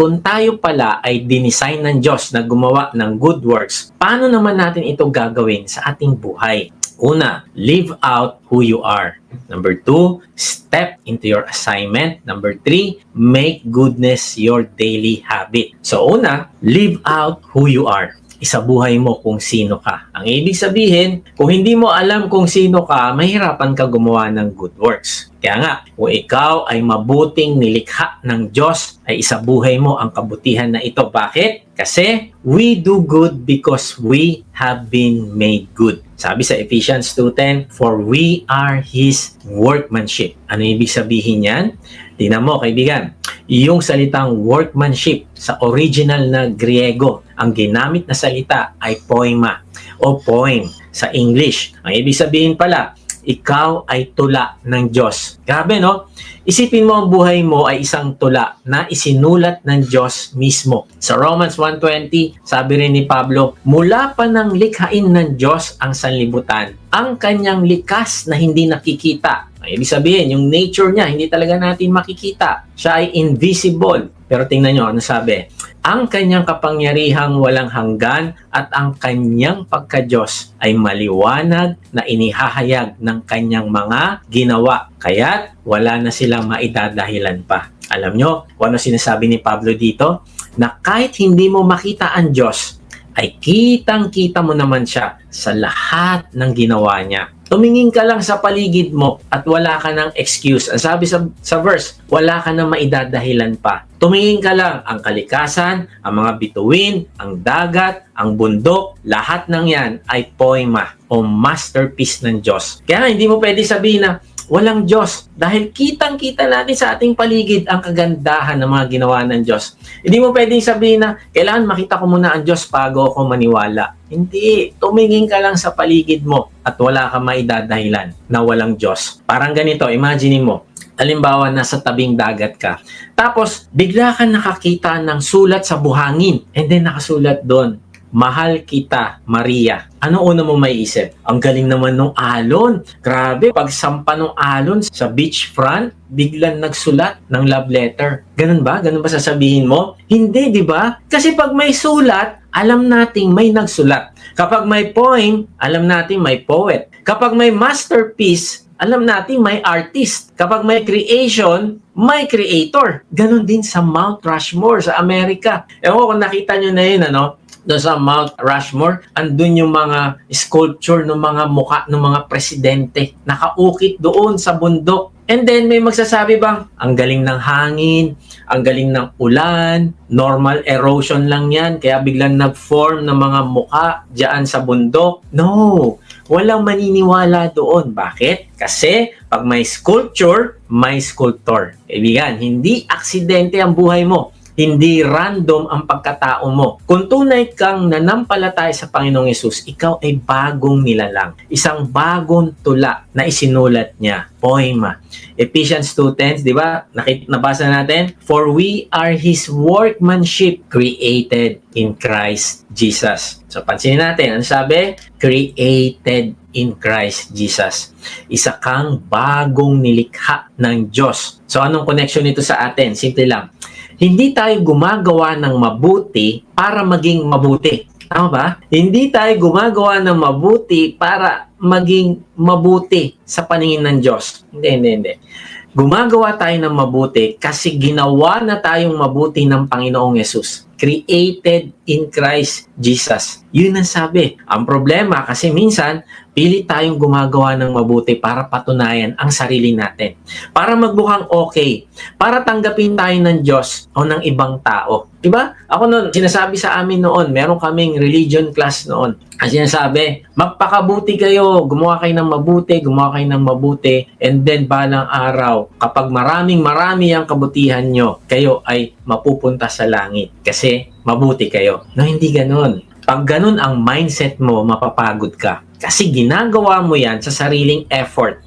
kung tayo pala ay dinesign ng Diyos na gumawa ng good works, paano naman natin ito gagawin sa ating buhay? Una, live out who you are. Number two, step into your assignment. Number three, make goodness your daily habit. So una, live out who you are. Isabuhay mo kung sino ka. Ang ibig sabihin, kung hindi mo alam kung sino ka, mahirapan ka gumawa ng good works. Kaya nga, kung ikaw ay mabuting nilikha ng Diyos, ay isabuhay mo ang kabutihan na ito. Bakit? Kasi we do good because we have been made good. Sabi sa Ephesians 2.10, For we are His workmanship. Ano ibig sabihin yan? Tingnan mo, kaibigan. Yung salitang workmanship sa original na Griego, ang ginamit na salita ay poema o poem sa English. Ang ibig sabihin pala, ikaw ay tula ng Diyos. Grabe, no? Isipin mo ang buhay mo ay isang tula na isinulat ng Diyos mismo. Sa Romans 1.20, sabi rin ni Pablo, mula pa ng likhain ng Diyos ang sanlibutan, ang kanyang likas na hindi nakikita. Ang ibig sabihin, yung nature niya, hindi talaga natin makikita. Siya ay invisible. Pero tingnan nyo, ano sabi? Ang kanyang kapangyarihang walang hanggan at ang kanyang pagka-Diyos ay maliwanag na inihahayag ng kanyang mga ginawa. Kaya't wala na silang maidadahilan pa. Alam nyo, kung ano sinasabi ni Pablo dito? Na kahit hindi mo makita ang Diyos, ay kitang-kita mo naman siya sa lahat ng ginawa niya. Tumingin ka lang sa paligid mo at wala ka ng excuse. Ang sabi sa, sa verse, wala ka na maidadahilan pa. Tumingin ka lang ang kalikasan, ang mga bituin, ang dagat, ang bundok, lahat ng yan ay poema o masterpiece ng Diyos. Kaya hindi mo pwede sabihin na walang Diyos dahil kitang-kita natin sa ating paligid ang kagandahan ng mga ginawa ng Diyos. Hindi mo pwedeng sabihin na kailangan makita ko muna ang Diyos bago ako maniwala. Hindi. Tumingin ka lang sa paligid mo at wala ka maidadahilan na walang Diyos. Parang ganito, imagine mo, Halimbawa, nasa tabing dagat ka. Tapos, bigla ka nakakita ng sulat sa buhangin. And then, nakasulat doon, Mahal kita, Maria. Ano una mo maiisip? Ang galing naman nung alon. Grabe, pagsampa nung alon sa beachfront, biglang nagsulat ng love letter. Ganun ba? Ganun ba sasabihin mo? Hindi, di ba? Kasi pag may sulat, alam nating may nagsulat. Kapag may poem, alam nating may poet. Kapag may masterpiece, alam natin may artist. Kapag may creation, may creator. Ganon din sa Mount Rushmore sa Amerika. Ewan ko kung nakita nyo na yun, ano? Doon sa Mount Rushmore, andun yung mga sculpture ng mga mukha ng mga presidente. Nakaukit doon sa bundok. And then may magsasabi bang, ang galing ng hangin, ang galing ng ulan, normal erosion lang yan, kaya biglang nag-form ng mga mukha diyan sa bundok. No, walang maniniwala doon. Bakit? Kasi pag may sculpture, may sculptor. Kaibigan, hindi aksidente ang buhay mo. Hindi random ang pagkatao mo. Kung tunay kang nanampalataya sa Panginoong Yesus, ikaw ay bagong nilalang. Isang bagong tula na isinulat niya. Poema. Ephesians 2.10, di ba? Nakit nabasa natin? For we are His workmanship created in Christ Jesus. So, pansinin natin. Ano sabi? Created in Christ Jesus. Isa kang bagong nilikha ng Diyos. So, anong connection nito sa atin? Simple lang hindi tayo gumagawa ng mabuti para maging mabuti. Tama ba? Hindi tayo gumagawa ng mabuti para maging mabuti sa paningin ng Diyos. Hindi, hindi, hindi. Gumagawa tayo ng mabuti kasi ginawa na tayong mabuti ng Panginoong Yesus. Created in Christ Jesus. Yun ang sabi. Ang problema kasi minsan, pili tayong gumagawa ng mabuti para patunayan ang sarili natin. Para magbukhang okay. Para tanggapin tayo ng Diyos o ng ibang tao. Diba? Ako noon, sinasabi sa amin noon, meron kaming religion class noon. Ang sinasabi, magpakabuti kayo, gumawa kayo ng mabuti, gumawa kayo ng mabuti, and then balang araw, kapag maraming marami ang kabutihan nyo, kayo ay mapupunta sa langit. Kasi mabuti kayo. No, hindi ganun. Pag ganun ang mindset mo, mapapagod ka. Kasi ginagawa mo yan sa sariling effort.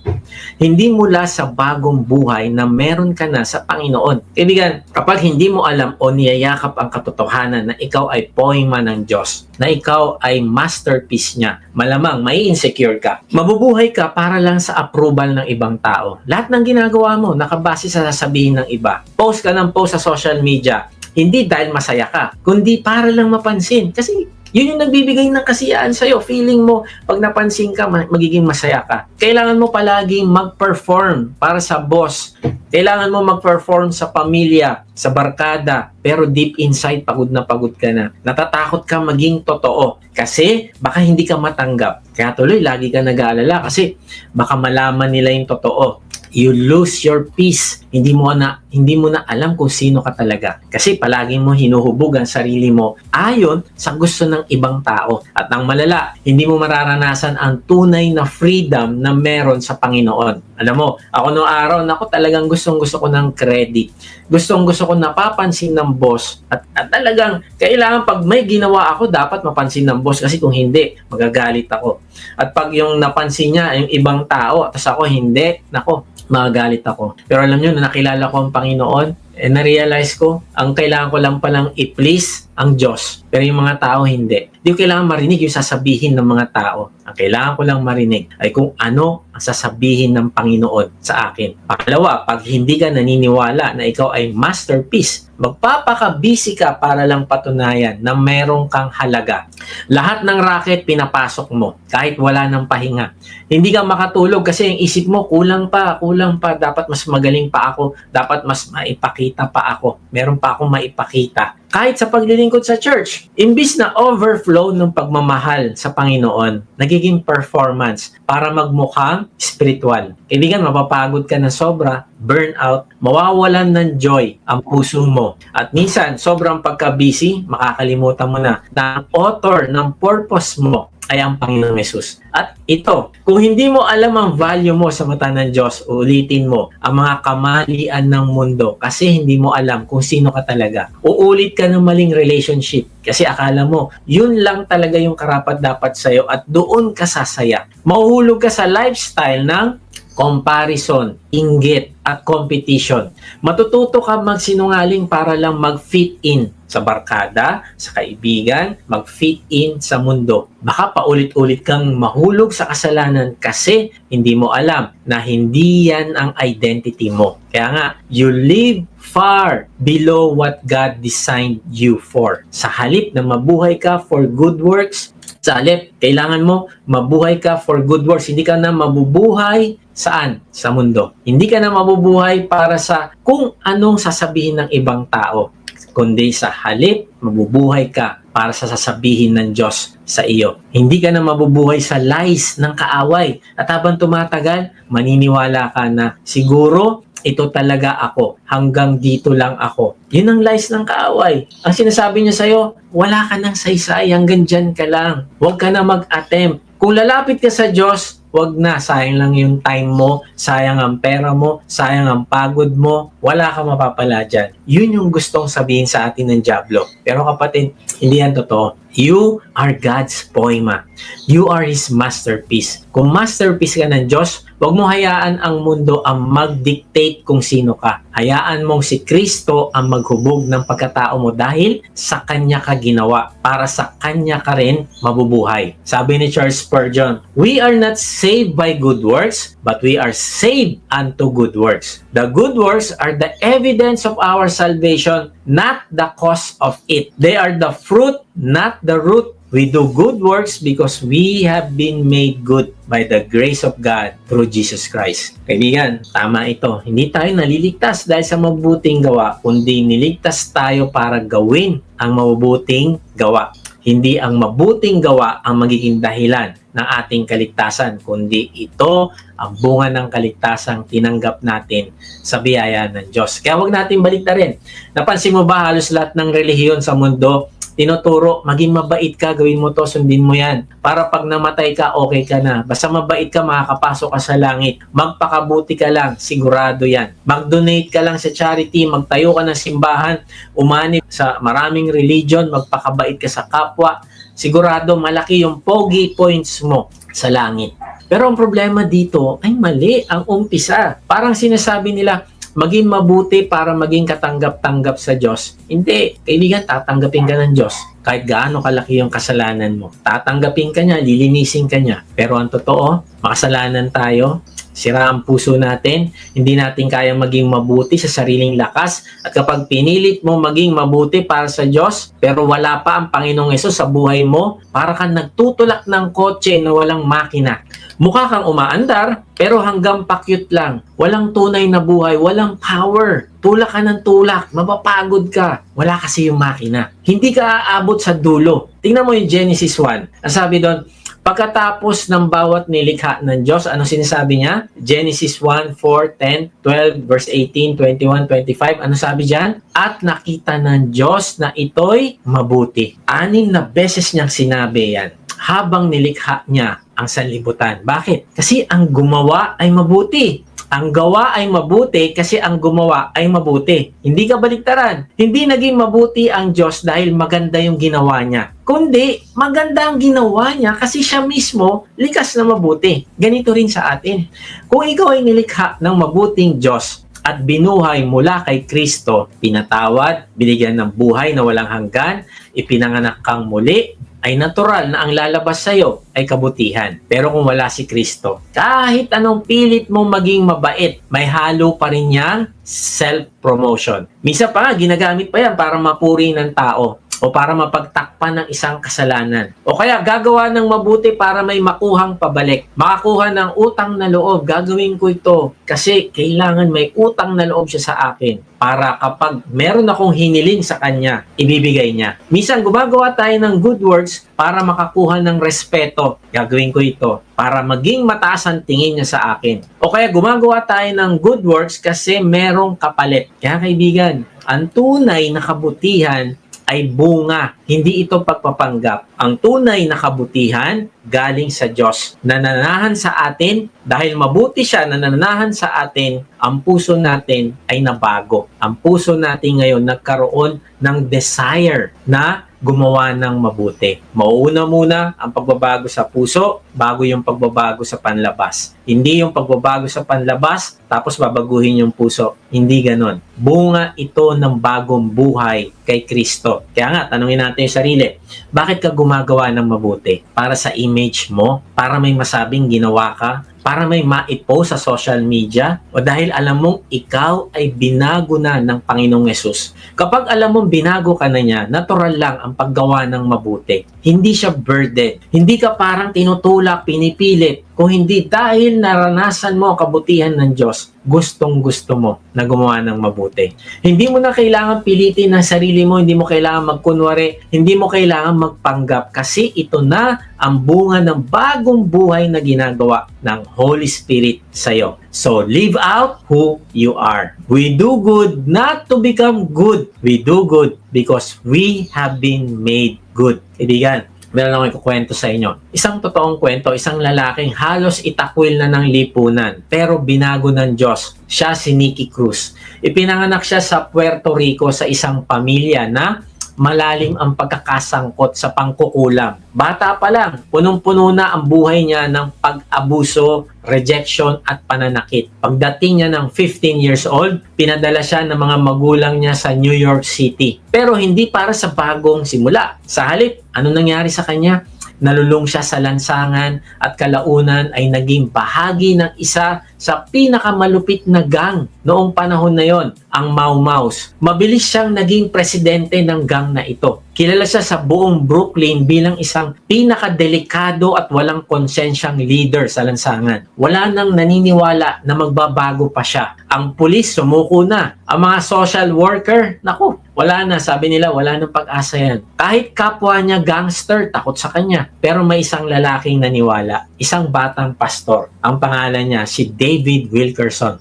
Hindi mula sa bagong buhay na meron ka na sa Panginoon. Kaibigan, kapag hindi mo alam o niyayakap ang katotohanan na ikaw ay poema ng Diyos, na ikaw ay masterpiece niya, malamang may insecure ka. Mabubuhay ka para lang sa approval ng ibang tao. Lahat ng ginagawa mo, nakabase sa sasabihin ng iba. Post ka ng post sa social media, Hindi dahil masaya ka, kundi para lang mapansin. Kasi yun yung nagbibigay ng kasiyahan sa'yo. Feeling mo, pag napansin ka, ma- magiging masaya ka. Kailangan mo palaging mag-perform para sa boss. Kailangan mo mag-perform sa pamilya, sa barkada. Pero deep inside, pagod na pagod ka na. Natatakot ka maging totoo. Kasi baka hindi ka matanggap. Kaya tuloy, lagi ka nag-aalala kasi baka malaman nila yung totoo you lose your peace. Hindi mo na hindi mo na alam kung sino ka talaga. Kasi palagi mo hinuhubog ang sarili mo ayon sa gusto ng ibang tao. At ang malala, hindi mo mararanasan ang tunay na freedom na meron sa Panginoon. Alam mo, ako noong araw, ako talagang gustong gusto ko ng credit. Gustong gusto ko napapansin ng boss. At, at talagang, kailangan pag may ginawa ako, dapat mapansin ng boss. Kasi kung hindi, magagalit ako. At pag yung napansin niya, yung ibang tao, tapos ako hindi, nako, magagalit ako. Pero alam nyo, na nakilala ko ang Panginoon, eh, na-realize ko, ang kailangan ko lang palang i-please ang Diyos. Pero yung mga tao, hindi. Hindi ko kailangan marinig yung sasabihin ng mga tao. Ang kailangan ko lang marinig ay kung ano ang sasabihin ng Panginoon sa akin. Pangalawa, pag hindi ka naniniwala na ikaw ay masterpiece, magpapaka-busy ka para lang patunayan na meron kang halaga. Lahat ng racket pinapasok mo kahit wala ng pahinga. Hindi ka makatulog kasi yung isip mo kulang pa, kulang pa, dapat mas magaling pa ako, dapat mas maipakita pa ako. Meron pa akong maipakita. Kahit sa paglilingkod sa church, imbis na overflow ng pagmamahal sa Panginoon, nagiging performance para magmukhang spiritual. Kaibigan, mapapagod ka na sobra, burnout, mawawalan ng joy ang puso mo. At minsan, sobrang pagka-busy, makakalimutan mo na na ang author ng purpose mo ay ang Panginoong Yesus. At ito, kung hindi mo alam ang value mo sa mata ng Diyos, ulitin mo ang mga kamalian ng mundo kasi hindi mo alam kung sino ka talaga. Uulit ka ng maling relationship kasi akala mo, yun lang talaga yung karapat dapat sa'yo at doon ka sasaya. Mahuhulog ka sa lifestyle ng comparison, inggit, at competition. Matututo ka magsinungaling para lang mag-fit in sa barkada, sa kaibigan, mag-fit in sa mundo. Baka paulit-ulit kang mahulog sa kasalanan kasi hindi mo alam na hindi yan ang identity mo. Kaya nga, you live far below what God designed you for. Sa halip na mabuhay ka for good works, sa halip, kailangan mo mabuhay ka for good works. Hindi ka na mabubuhay saan? Sa mundo. Hindi ka na mabubuhay para sa kung anong sasabihin ng ibang tao. Kundi sa halip, mabubuhay ka para sa sasabihin ng Diyos sa iyo. Hindi ka na mabubuhay sa lies ng kaaway. At habang tumatagal, maniniwala ka na siguro ito talaga ako. Hanggang dito lang ako. Yun ang lies ng kaaway. Ang sinasabi niya sa'yo, wala ka ng saysay, hanggang dyan ka lang. Huwag ka na mag-attempt. Kung lalapit ka sa Diyos, wag na, sayang lang yung time mo, sayang ang pera mo, sayang ang pagod mo, wala ka mapapala dyan. Yun yung gustong sabihin sa atin ng Diablo. Pero kapatid, hindi yan totoo. You are God's poema. You are His masterpiece. Kung masterpiece ka ng Diyos, huwag mo hayaan ang mundo ang mag-dictate kung sino ka. Hayaan mong si Kristo ang maghubog ng pagkatao mo dahil sa Kanya ka ginawa. Para sa Kanya ka rin mabubuhay. Sabi ni Charles Spurgeon, We are not saved by good works, but we are saved unto good works. The good works are the evidence of our salvation, not the cause of it. They are the fruit, not the root. We do good works because we have been made good by the grace of God through Jesus Christ. Kaibigan, tama ito. Hindi tayo naliligtas dahil sa mabuting gawa, kundi niligtas tayo para gawin ang mabubuting gawa. Hindi ang mabuting gawa ang magiging dahilan ng ating kaligtasan, kundi ito ang bunga ng kaligtasang tinanggap natin sa biyaya ng Diyos. Kaya huwag natin balik na rin. Napansin mo ba halos lahat ng relihiyon sa mundo tinuturo, maging mabait ka, gawin mo to, sundin mo yan. Para pag namatay ka, okay ka na. Basta mabait ka, makakapasok ka sa langit. Magpakabuti ka lang, sigurado yan. Mag-donate ka lang sa charity, magtayo ka ng simbahan, umani sa maraming religion, magpakabait ka sa kapwa. Sigurado malaki yung pogi points mo sa langit. Pero ang problema dito ay mali ang umpisa. Parang sinasabi nila, maging mabuti para maging katanggap-tanggap sa Diyos. Hindi. Kaibigan, tatanggapin ka ng Diyos. kahit gaano kalaki yung kasalanan mo. Tatanggapin ka niya, lilinisin ka niya. Pero ang totoo, makasalanan tayo, sira ang puso natin, hindi natin kaya maging mabuti sa sariling lakas. At kapag pinilit mo maging mabuti para sa Diyos, pero wala pa ang Panginoong Yesus sa buhay mo, para kang nagtutulak ng kotse na walang makina. Mukha kang umaandar, pero hanggang pakyut lang. Walang tunay na buhay, walang power. Tulak ka ng tulak, mapapagod ka. Wala kasi yung makina. Hindi ka aabot sa dulo. Tingnan mo yung Genesis 1. Ang sabi doon, Pagkatapos ng bawat nilikha ng Diyos, ano sinasabi niya? Genesis 1, 4, 10, 12, verse 18, 21, 25. Ano sabi diyan? At nakita ng Diyos na ito'y mabuti. Anim na beses niyang sinabi yan habang nilikha niya ang sanlibutan. Bakit? Kasi ang gumawa ay mabuti. Ang gawa ay mabuti kasi ang gumawa ay mabuti. Hindi ka baliktaran. Hindi naging mabuti ang Diyos dahil maganda yung ginawa niya. Kundi, maganda ang ginawa niya kasi siya mismo likas na mabuti. Ganito rin sa atin. Kung ikaw ay nilikha ng mabuting Diyos, at binuhay mula kay Kristo, pinatawad, binigyan ng buhay na walang hanggan, ipinanganak kang muli, ay natural na ang lalabas sa iyo ay kabutihan. Pero kung wala si Kristo, kahit anong pilit mong maging mabait, may halo pa rin niyang self-promotion. Misa pa ginagamit pa yan para mapuri ng tao o para mapagtakpan ng isang kasalanan. O kaya gagawa ng mabuti para may makuhang pabalik. Makakuha ng utang na loob, gagawin ko ito kasi kailangan may utang na loob siya sa akin para kapag meron akong hinilin sa kanya, ibibigay niya. Minsan gumagawa tayo ng good works para makakuha ng respeto. Gagawin ko ito para maging mataas ang tingin niya sa akin. O kaya gumagawa tayo ng good works kasi merong kapalit. Kaya kaibigan, ang tunay na kabutihan ay bunga, hindi ito pagpapanggap. Ang tunay na kabutihan galing sa Diyos. Nananahan sa atin dahil mabuti siya nananahan sa atin, ang puso natin ay nabago. Ang puso natin ngayon nagkaroon ng desire na gumawa ng mabuti. Mauuna muna ang pagbabago sa puso bago yung pagbabago sa panlabas. Hindi yung pagbabago sa panlabas tapos babaguhin yung puso. Hindi ganon. Bunga ito ng bagong buhay kay Kristo. Kaya nga, tanungin natin yung sarili, bakit ka gumagawa ng mabuti? Para sa image mo? Para may masabing ginawa ka? Para may maipost sa social media o dahil alam mong ikaw ay binago na ng Panginoong Yesus. Kapag alam mong binago ka na niya, natural lang ang paggawa ng mabuti. Hindi siya burden. Hindi ka parang tinutulak, pinipilit. Kung hindi dahil naranasan mo ang kabutihan ng Diyos, gustong gusto mo na gumawa ng mabuti. Hindi mo na kailangan pilitin ng sarili mo, hindi mo kailangan magkunwari, hindi mo kailangan magpanggap kasi ito na ang bunga ng bagong buhay na ginagawa ng Holy Spirit sa iyo. So, live out who you are. We do good not to become good. We do good because we have been made good. Kaibigan, meron akong ikukwento sa inyo. Isang totoong kwento, isang lalaking halos itakwil na ng lipunan, pero binago ng Diyos. Siya si Nicky Cruz. Ipinanganak siya sa Puerto Rico sa isang pamilya na malalim ang pagkakasangkot sa pangkukulam. Bata pa lang, punong-puno na ang buhay niya ng pag-abuso, rejection at pananakit. Pagdating niya ng 15 years old, pinadala siya ng mga magulang niya sa New York City. Pero hindi para sa bagong simula. Sa halip, ano nangyari sa kanya? nalulong siya sa lansangan at kalaunan ay naging bahagi ng isa sa pinakamalupit na gang noong panahon na yon, ang Mau Maus. Mabilis siyang naging presidente ng gang na ito. Kilala siya sa buong Brooklyn bilang isang pinakadelikado at walang konsensyang leader sa lansangan. Wala nang naniniwala na magbabago pa siya. Ang pulis sumuko na. Ang mga social worker, naku, wala na. Sabi nila, wala nang pag-asa yan. Kahit kapwa niya gangster, takot sa kanya. Pero may isang lalaking naniwala. Isang batang pastor. Ang pangalan niya, si David Wilkerson.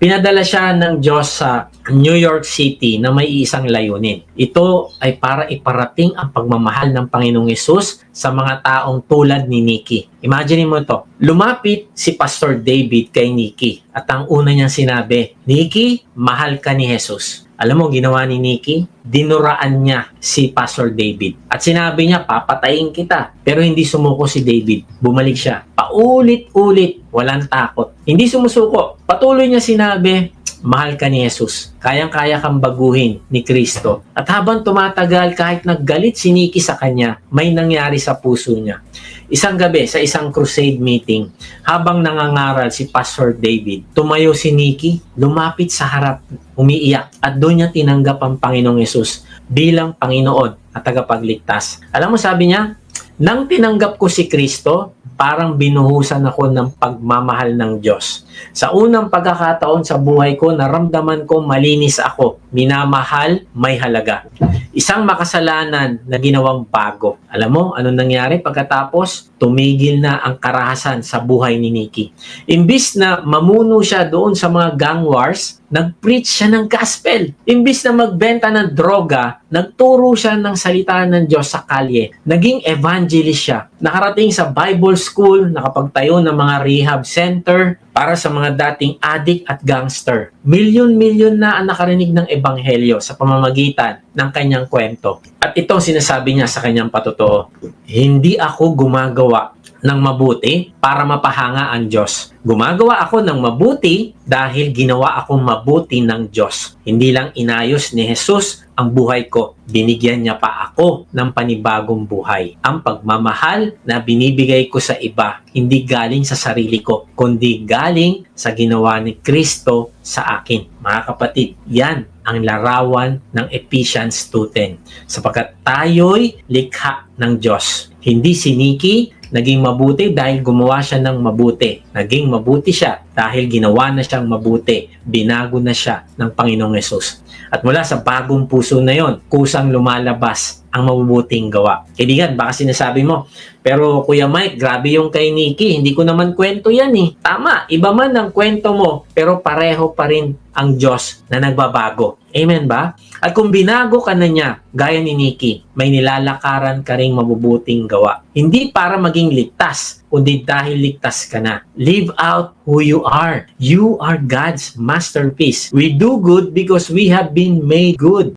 Pinadala siya ng Diyos sa New York City na may isang layunin. Ito ay para iparating ang pagmamahal ng Panginoong Yesus sa mga taong tulad ni Nikki. Imagine mo to. Lumapit si Pastor David kay Nikki at ang una niyang sinabi, Nikki, mahal ka ni Jesus. Alam mo, ginawa ni Nikki, dinuraan niya si Pastor David. At sinabi niya, papatayin kita. Pero hindi sumuko si David. Bumalik siya. Paulit-ulit, walang takot. Hindi sumusuko. Patuloy niya sinabi, mahal ka ni Jesus. Kayang-kaya kang baguhin ni Kristo. At habang tumatagal, kahit naggalit si Nikki sa kanya, may nangyari sa puso niya. Isang gabi, sa isang crusade meeting, habang nangangaral si Pastor David, tumayo si Nikki, lumapit sa harap, umiiyak, at doon niya tinanggap ang Panginoong Yesus bilang Panginoon at tagapagligtas. Alam mo, sabi niya, nang tinanggap ko si Kristo, parang binuhusan ako ng pagmamahal ng Diyos. Sa unang pagkakataon sa buhay ko, naramdaman ko malinis ako. Minamahal, may halaga. Isang makasalanan na ginawang bago. Alam mo, ano nangyari pagkatapos? Tumigil na ang karahasan sa buhay ni Nikki. Imbis na mamuno siya doon sa mga gang wars, nag-preach siya ng gospel. Imbis na magbenta ng droga, nagturo siya ng salita ng Diyos sa kalye. Naging evangelist siya. Nakarating sa Bible school, nakapagtayo ng mga rehab center para sa mga dating addict at gangster. Milyon-milyon na ang nakarinig ng ebanghelyo sa pamamagitan ng kanyang kwento. At ito ang sinasabi niya sa kanyang patotoo. Hindi ako gumagawa ng mabuti para mapahanga ang Diyos. Gumagawa ako ng mabuti dahil ginawa akong mabuti ng Diyos. Hindi lang inayos ni Jesus ang buhay ko. Binigyan niya pa ako ng panibagong buhay. Ang pagmamahal na binibigay ko sa iba, hindi galing sa sarili ko, kundi galing sa ginawa ni Kristo sa akin. Mga kapatid, yan ang larawan ng Ephesians 2.10. Sapagkat tayo'y likha ng Diyos. Hindi si Nikki, naging mabuti dahil gumawa siya ng mabuti. Naging mabuti siya dahil ginawa na siyang mabuti. Binago na siya ng Panginoong Yesus. At mula sa bagong puso na yon, kusang lumalabas ang mabubuting gawa. Kaibigan, baka sinasabi mo, pero Kuya Mike, grabe yung kay Nikki, hindi ko naman kwento yan eh. Tama, iba man ang kwento mo, pero pareho pa rin ang Diyos na nagbabago. Amen ba? At kung binago ka na niya, gaya ni Nikki, may nilalakaran ka ring mabubuting gawa. Hindi para maging ligtas, kundi dahil ligtas ka na. Live out who you are. You are God's masterpiece. We do good because we have been made good.